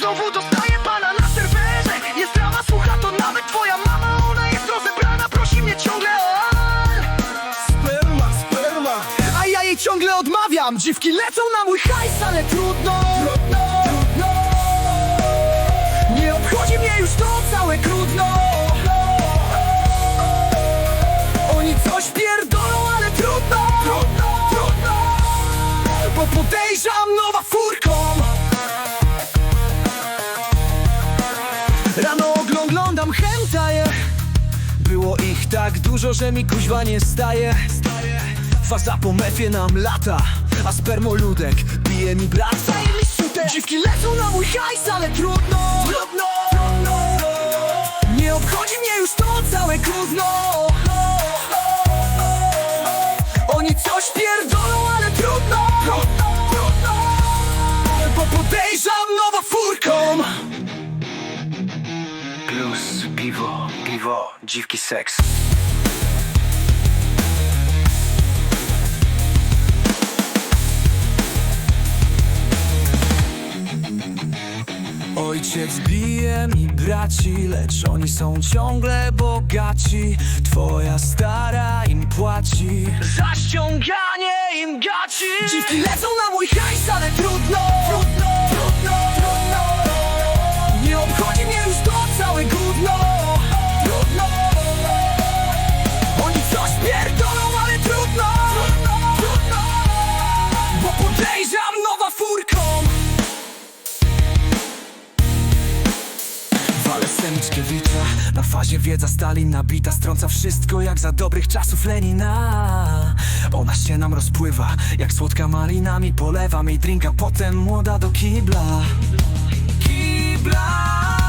Znowu dostaję pana na serwerze. Jest drama, słucha to nawet twoja mama. Ona jest rozebrana, prosi mnie ciągle o al. Sperma, sperma. A ja jej ciągle odmawiam. Dziwki lecą na mój hajs, ale trudno Trudno, trudno. Nie obchodzi mnie już to całe krudno Oni coś pierdolą, ale trudno Trudno, trudno. Bo podejrzam nowa furką Rano oglądam hentaje Było ich tak dużo, że mi kuźwa nie staje. Faza po mefie nam lata A spermoludek bije mi brat Dziwki lecą na mój hajs, ale trudno. Trudno, trudno Nie obchodzi mnie już to całe gówno. Oni coś pierdolą, piwo, piwo, dziwki seks. Ojciec bije mi braci, lecz oni są ciągle bogaci. Twoja stara im płaci. Za ściąganie im gaci. Dziwki lecą na mój hajs, ale trudno Trudno, trudno, Wale Semczkiewicza Na fazie wiedza Stalin nabita Strąca wszystko jak za dobrych czasów Lenina. Ona się nam rozpływa Jak słodka malinami Polewam jej drinka Potem młoda do kibla. Kibla